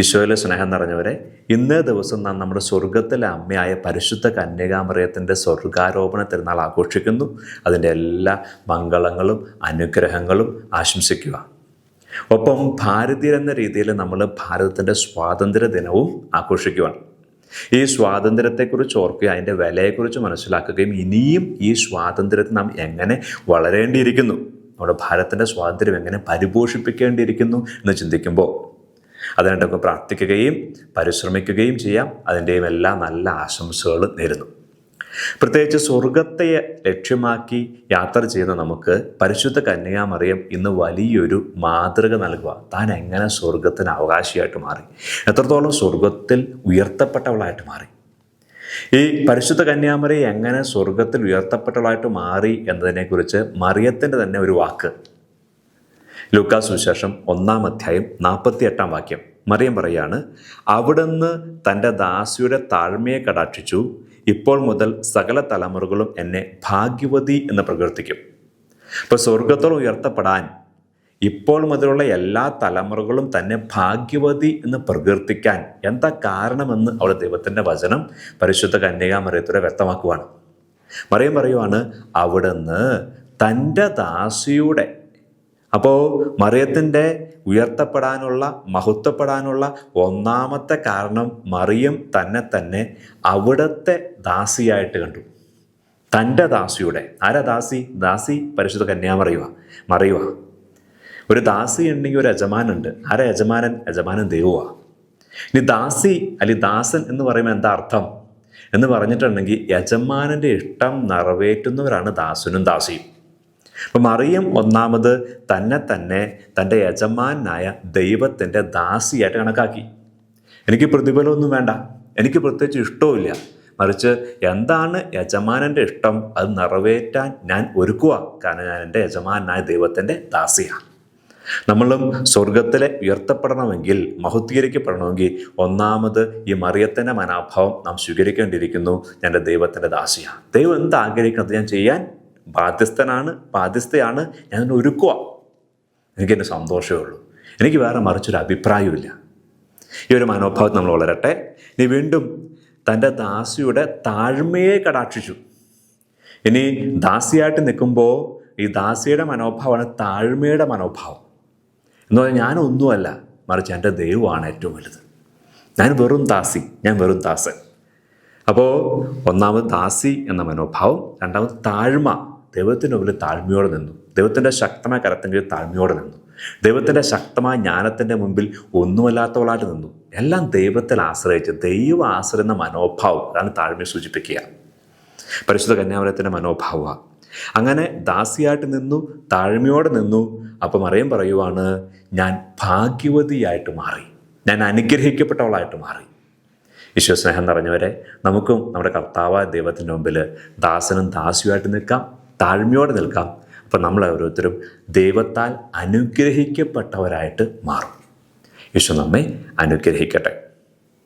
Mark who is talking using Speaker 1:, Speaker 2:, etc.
Speaker 1: ഈശോയിലെ സ്നേഹം നിറഞ്ഞവരെ ഇന്നേ ദിവസം നാം നമ്മുടെ സ്വർഗത്തിലെ അമ്മയായ പരിശുദ്ധ കന്യകാമറിയത്തിന്റെ സ്വർഗാരോപണ തിരുനാൾ ആഘോഷിക്കുന്നു. അതിന്റെ എല്ലാ മംഗളങ്ങളും അനുഗ്രഹങ്ങളും ആശംസിക്കുക. ഒപ്പം ഭാരതീയർ എന്ന രീതിയിൽ നമ്മൾ ഭാരതത്തിന്റെ സ്വാതന്ത്ര്യ ദിനവും ആഘോഷിക്കുകയാണ് ഈ സ്വാതന്ത്ര്യത്തെക്കുറിച്ച് ഓർക്കുകയും അതിന്റെ വിലയെക്കുറിച്ച് മനസ്സിലാക്കുകയും ഇനിയും ഈ സ്വാതന്ത്ര്യത്തെ നാം എങ്ങനെ വളരേണ്ടിയിരിക്കുന്നു? നമ്മുടെ ഭാരതത്തിന്റെ സ്വാതന്ത്ര്യം എങ്ങനെ പരിപോഷിപ്പിക്കേണ്ടിയിരിക്കുന്നു എന്ന് ചിന്തിക്കുമ്പോൾ അതിനായിട്ടൊക്കെ പ്രാർത്ഥിക്കുകയും പരിശ്രമിക്കുകയും ചെയ്യാം. അതിന്റെയും എല്ലാ നല്ല ആശംസകൾ നേരുന്നു. പ്രത്യേകിച്ച് സ്വർഗത്തെ ലക്ഷ്യമാക്കി യാത്ര ചെയ്യുന്ന നമുക്ക് പരിശുദ്ധ കന്യാമറിയം ഇന്ന് വലിയൊരു മാതൃക നൽകുക. താൻ എങ്ങനെ സ്വർഗത്തിന് അവകാശിയായിട്ട് മാറി? എത്രത്തോളം സ്വർഗത്തിൽ ഉയർത്തപ്പെട്ടവളായിട്ട് മാറി? ഈ പരിശുദ്ധ കന്യാമറി എങ്ങനെ സ്വർഗത്തിൽ ഉയർത്തപ്പെട്ടവളായിട്ട് മാറി എന്നതിനെക്കുറിച്ച് മറിയത്തിന്റെ തന്നെ ഒരു വാക്ക്. ലൂക്കാ സുവിശേഷം ഒന്നാം അധ്യായം നാൽപ്പത്തി എട്ടാം വാക്യം മറിയം പറയാണ് അവിടുന്ന് തന്റെ ദാസിയുടെ താഴ്മയെ കടാക്ഷിച്ചു. ഇപ്പോൾ മുതൽ സകല തലമുറകളും എന്നെ ഭാഗ്യവതി എന്ന് പ്രകീർത്തിക്കും. ഇപ്പോൾ സ്വർഗത്തോളം ഉയർത്തപ്പെടാൻ ഇപ്പോൾ മുതലുള്ള എല്ലാ തലമുറകളും തന്നെ ഭാഗ്യവതി എന്ന് പ്രകീർത്തിക്കാൻ എന്താ കാരണമെന്ന് അവൾ ദൈവത്തിന്റെ വചനം പരിശുദ്ധ കന്യകാമറിയത്തോടെ വ്യക്തമാക്കുവാണ്. മറിയം പറയുവാണ് അവിടുന്ന് തന്റെ ദാസിയുടെ അപ്പോൾ മറിയത്തിന്റെ ഉയർത്തപ്പെടാനുള്ള മഹത്വപ്പെടാനുള്ള ഒന്നാമത്തെ കാരണം മറിയം തന്നെ തന്നെ അവിടുത്തെ ദാസിയായിട്ട് കണ്ടു. തന്റെ ദാസിയുടെ. ആരാ ദാസി? ദാസി പരിശുദ്ധ കന്യാമറിയുക മറിയുക ഒരു ദാസി ഉണ്ടെങ്കിൽ ഒരു യജമാനുണ്ട്. ആരാ യജമാനൻ? യജമാനൻ ദൈവമാണ് ഇനി ദാസി അല്ലെങ്കിൽ ദാസൻ എന്ന് പറയുമ്പോൾ എന്താ അർത്ഥം? എന്ന് പറഞ്ഞിട്ടുണ്ടെങ്കിൽ യജമാനന്റെ ഇഷ്ടം നിറവേറ്റുന്നവരാണ് ദാസനും ദാസിയും. അപ്പം മറിയം ഒന്നാമത് തന്നെ തന്നെ തന്റെ യജമാനായ ദൈവത്തിന്റെ ദാസിയായിട്ട് കണക്കാക്കി. എനിക്ക് പ്രതിഫലമൊന്നും വേണ്ട. എനിക്ക് പ്രത്യേകിച്ച് ഇഷ്ടവുമില്ല. മറിച്ച് എന്താണ് യജമാനന്റെ ഇഷ്ടം? അത് നിറവേറ്റാൻ ഞാൻ ഒരുക്കുക കാരണം ഞാൻ എന്റെ യജമാനായ ദൈവത്തിന്റെ ദാസിയാണ് നമ്മളും സ്വർഗത്തിലെ ഉയർത്തപ്പെടണമെങ്കിൽ മഹത്വീകരിക്കപ്പെടണമെങ്കിൽ ഒന്നാമത് ഈ മറിയത്തിന്റെ മനോഭാവം നാം സ്വീകരിക്കേണ്ടിയിരിക്കുന്നു. ഞാൻ ദൈവത്തിന്റെ ദാസിയാണ് ദൈവം എന്ത് ആഗ്രഹിക്കുന്നത് ഞാൻ ചെയ്യാൻ ബാധ്യസ്ഥനാണ് ബാധ്യസ്ഥയാണ് ഞാൻ അതിനെ ഒരുക്കുക എനിക്കെന്റെ സന്തോഷമേ ഉള്ളൂ. എനിക്ക് വേറെ മറിച്ചൊരു അഭിപ്രായമില്ല ഈ ഒരു മനോഭാവത്തിൽ നമ്മൾ വളരട്ടെ. ഇനി വീണ്ടും തന്റെ ദാസിയുടെ താഴ്മയെ കടാക്ഷിച്ചു. ഇനി ദാസിയായിട്ട് നിൽക്കുമ്പോൾ ഈ ദാസിയുടെ മനോഭാവമാണ് താഴ്മയുടെ മനോഭാവം. എന്ന് പറഞ്ഞാൽ ഞാനൊന്നുമല്ല മറിച്ച് എന്റെ ദൈവമാണ് ഏറ്റവും വലുത്. ഞാൻ വെറും ദാസി ഞാൻ വെറും ദാസൻ. അപ്പോൾ ഒന്നാമത് ദാസി എന്ന മനോഭാവം രണ്ടാമത് താഴ്മ ദൈവത്തിന്റെ മുമ്പിൽ താഴ്മയോടെ നിന്നു. ദൈവത്തിന്റെ ശക്തമായ കരത്തിന്റെ താഴ്മയോടെ നിന്നു. ദൈവത്തിന്റെ ശക്തമായ ജ്ഞാനത്തിന്റെ മുമ്പിൽ ഒന്നുമല്ലാത്തവളായിട്ട് നിന്നു. എല്ലാം ദൈവത്തിൽ ആശ്രയിച്ച് ദൈവം ആശ്രയുന്ന മനോഭാവം അതാണ് താഴ്മയെ സൂചിപ്പിക്കുക. പരിശുദ്ധ കന്യാമരത്തിന്റെ മനോഭാവമാണ്. അങ്ങനെ ദാസിയായിട്ട് നിന്നു താഴ്മയോടെ നിന്നു. അപ്പം അറിയാൻ പറയുവാണ് ഞാൻ ഭാഗ്യവതിയായിട്ട് മാറി. ഞാൻ അനുഗ്രഹിക്കപ്പെട്ടവളായിട്ട് മാറി. വിശ്വസ്നേഹം നിറഞ്ഞവരെ നമുക്കും നമ്മുടെ കർത്താവായ ദൈവത്തിന്റെ മുമ്പിൽ ദാസനും ദാസിയുമായിട്ട് നിൽക്കാം. താഴ്മയോടെ നിൽക്കാം. അപ്പം നമ്മൾ ഓരോരുത്തരും ദൈവത്താൽ അനുഗ്രഹിക്കപ്പെട്ടവരായിട്ട് മാറും. യേശു നമ്മെ അനുഗ്രഹിക്കട്ടെ.